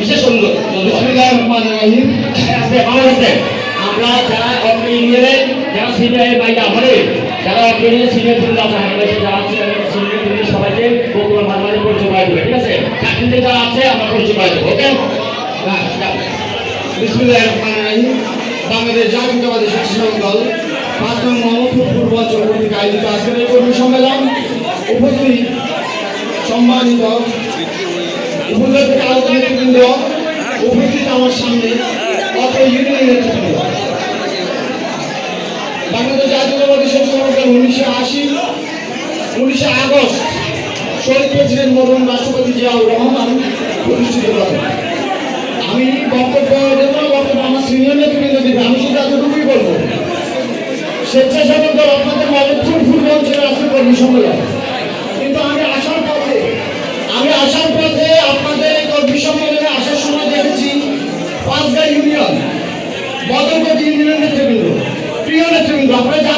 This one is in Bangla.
বিশেষ অনুরোধ। আচ্ছা, আচ্ছা, আমরা যারা অগ্রী ইউনিয়নের যারা সিনিয়র বাইরে আমাদের যারা অগ্রী সিনিয়র তুলে আছে বাংলাদেশে যারা সিনিয়র তুলে সবাইকে বগুড়া দেবে ঠিক আছে? চাকরিতে আছে আমরা পরিচয় দেবো ওকে? বিসমুল্লাহ রহমান রাহিম। বাংলাদেশ জাতীয়তাবাদী স্বেচ্ছাসেবক দল পাঁচ নং মোহাম্মদপুর পূর্বাঞ্চল কর্তৃক আয়োজিত আজকের এই কর্মী সম্মেলন উপস্থিত সম্মানিত উপস্থিত আমার সামনে নেতৃবৃন্দ বাংলাদেশ জাতীয়তাবাদী দল উনিশশো আশি, উনিশে আগস্ট শহীদ প্রেসিডেন্ট মরহুম রাষ্ট্রপতি জিয়াউর রহমান প্রতিষ্ঠিত করেন। আমি বক্তব্য দেব বক্তব্য আমার সিনিয়র নেতৃবৃন্দ দিবে। আমি শুধু এতটুকুই বলব, স্বেচ্ছাসেবক দল আপনাদের মদতপুর ফুল অঞ্চলে আসবে কর্মী সম্মেলন। বজগা ইউনিয়ন বদলগতি ইউনিয়ন নেতৃবৃন্দ প্রিয় নেতৃবৃন্দ আপনারা